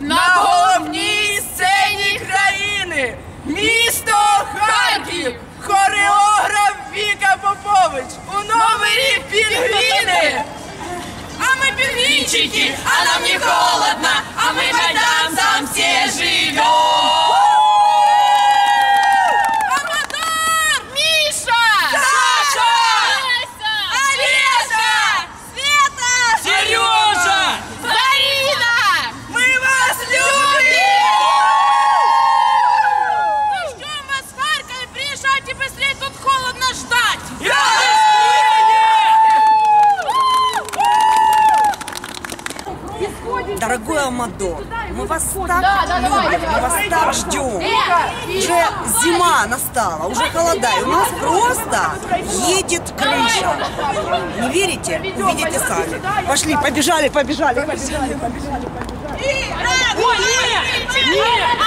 На головній сцені країни місто Харків, хореограф Віка Попович. У номері пінгвіни. А ми пінгвінчики, а нам не Дорогой Амадор, мы вас так любим, мы вас так ждем. Уже зима настала, уже холода, и у нас просто едет крыша. Не верите? Увидите сами. Пошли, побежали, побежали, побежали, побежали. Ой, нет! Нет!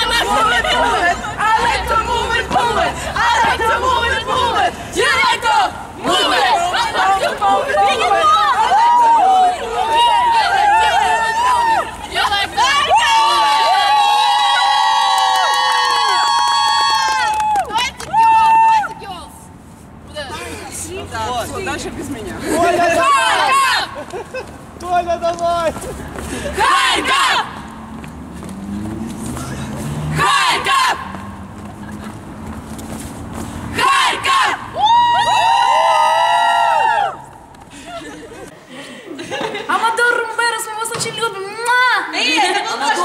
Все, дальше без меня. Харьков! Толя, давай! Харьков! Харьков! Харьков! Амадор Румберес, мы вас очень любим. Муа! Это наш